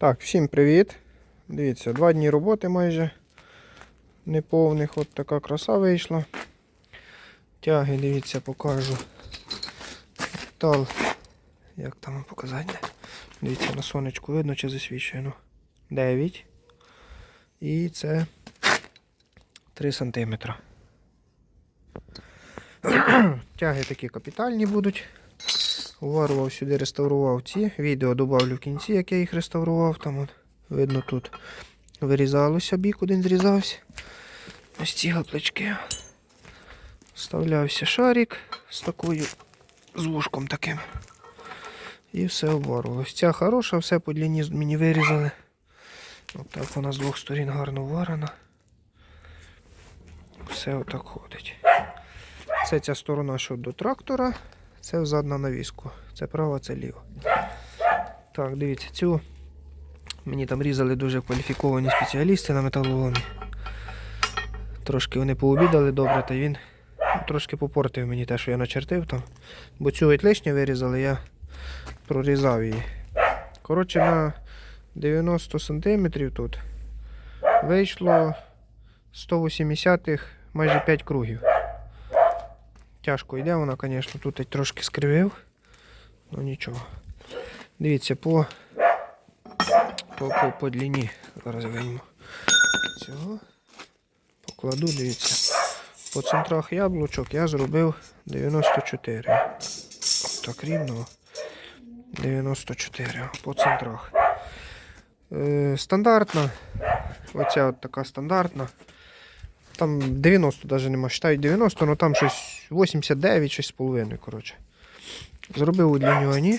Так, всім привіт. Дивіться, два дні роботи майже неповних. От така краса вийшла. Тяги, дивіться, покажу. Метал. Як там показати? Дивіться, на сонечку видно чи засвічує. Ну, 9. І це 3 см. Тяги такі капітальні будуть. Уварував сюди, реставрував ці. Відео додавлю в кінці, як я їх реставрував. Там от, видно тут вирізалося бік, один зрізався. Ось ці гаплички. Вставлявся шарик з такою з вушком таким. І все обварувалось. Ця хороша, все по длині мені вирізали. От так вона з двох сторін гарно варена. Все отак ходить. Це ця сторона, що до трактора. Це взад на навіску. Це права, це ліва. Так, дивіться, цю мені там різали дуже кваліфіковані спеціалісти на металоломі. Трошки вони пообідали добре, та він трошки попортив мені те, що я начертив там. Бо цю лишнє вирізали, я прорізав її. Коротше, на 90 см тут вийшло 180 майже 5 кругів. Тяжко йде вона, звісно, тут я трошки скривив. Ну нічого. Дивіться, по, по, по, по длині. Вийму цього. Покладу, дивіться. По центрах яблучок я зробив 94. Так рівно. 94 по центрах. Е, стандартна. Оця от така стандартна. Там 90 навіть нема. Считають 90, але там щось 89, щось з половиною, коротше. Зробив удлінювані.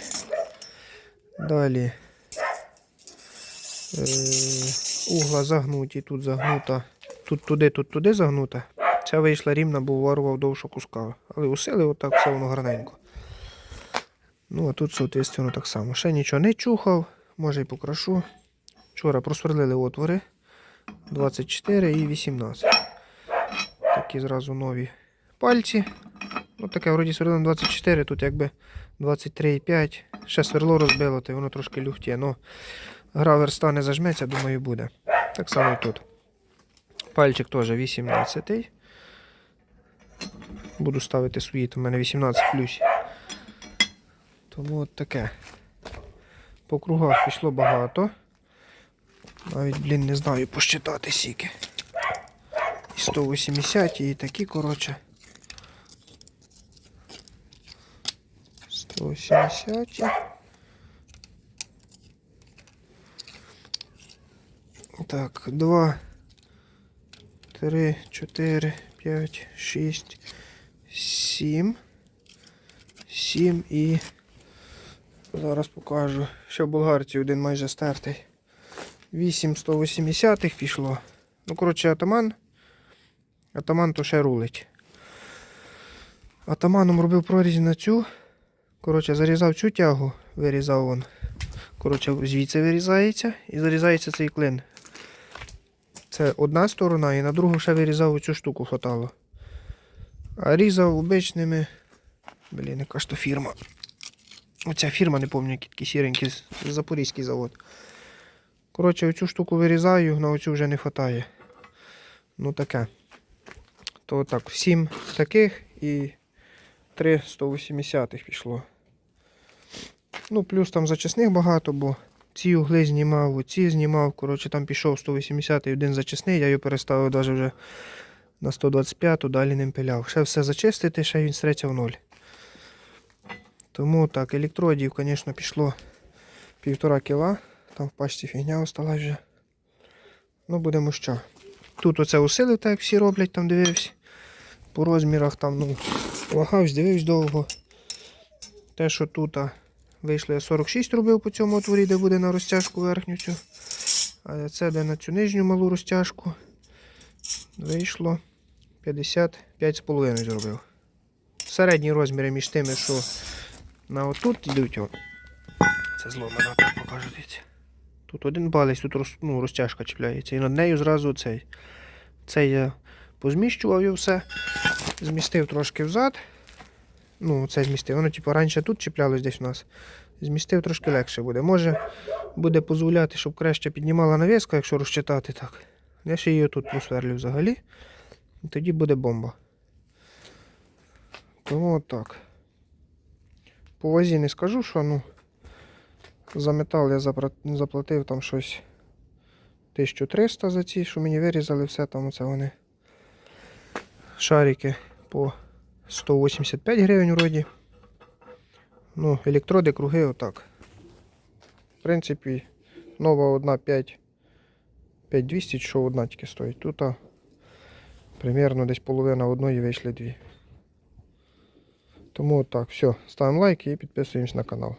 Далі. Е, угла загнуті, тут загнута. Тут туди, тут туди загнута. Ця вийшла рівна, бо варував довше куска. Але усили отак все воно гарненько. Ну, а тут, соответственно, так само. Ще нічого не чухав, може і покрашу. Вчора просверлили отвори 24 і 18. Такі зразу нові пальці. Ну, таке вроді сверло 24, тут якби 23,5. Ще сверло розбило, то воно трошки люхтє. Ну, гра верста не зажметься, думаю, буде. Так само і тут. Пальчик теж 18. Буду ставити свої, то в мене 18 плюс. Тому от таке. По кругах пішло багато. Навіть, блін, не знаю посчитати сіки. І 180 і такі, коротше. 180. Так, 2, 3, 4, 5, 6, 7. 7 і. Зараз покажу. Ще в болгарці один майже стертий. 8 180 пішло. Ну, коротше, атаман. Атаман то ще рулить. Атаманом робив прорізі на цю. Коротше, зарізав цю тягу, вирізав вон. Коротше, звідси вирізається і зарізається цей клин. Це одна сторона, і на другу ще вирізав оцю штуку хватало. А різав обичними. Блін, яка ж то фірма. Оця фірма, не пам'ятаю, які сіренькі, Запорізький завод. Коротше, оцю штуку вирізаю, на оцю вже не вистачає. Ну таке. То так, 7 таких і 3 180 пішло. Ну, плюс там зачисних багато, бо ці угли знімав, оці знімав. Коротше, там пішов 180 один зачисний, я його переставив навіть вже на 125, далі ним пиляв. Ще все зачистити, ще він стретя в ноль. Тому так, електродів, звісно, пішло півтора кіла. Там в пачці фігня осталась вже. Ну, будемо що. Тут оце усилив, так як всі роблять, там дивився. По розмірах там, ну, вагався, дивився довго. Те, що тут вийшло, я 46 робив по цьому отворі, де буде на розтяжку верхню цю. А це де на цю нижню малу розтяжку. Вийшло 55,5 зробив. Середні розміри між тими, що на отут йдуть. О. Це зломано, так покажу. Тут один палець, тут роз, ну, розтяжка чіпляється. І над нею зразу цей. Цей я позміщував і все. Змістив трошки взад. Ну, це змістив. Воно, типу, раніше тут чіплялось десь у нас. Змістив трошки легше буде. Може, буде дозволяти, щоб краще піднімала навіска, якщо розчитати так. Я ще її тут посверлю взагалі. І тоді буде бомба. Тому отак. По вазі не скажу, що ну. За метал я заплатив там щось 1300 за ці, що мені вирізали все там оце вони. Шарики по 185 гривень вроді. Ну, електроди, круги отак. В принципі, нова одна 5 5200, що одна тільки стоїть. Тут а, примерно десь половина одної вийшли дві. Тому отак, все. Ставимо лайки і підписуємось на канал.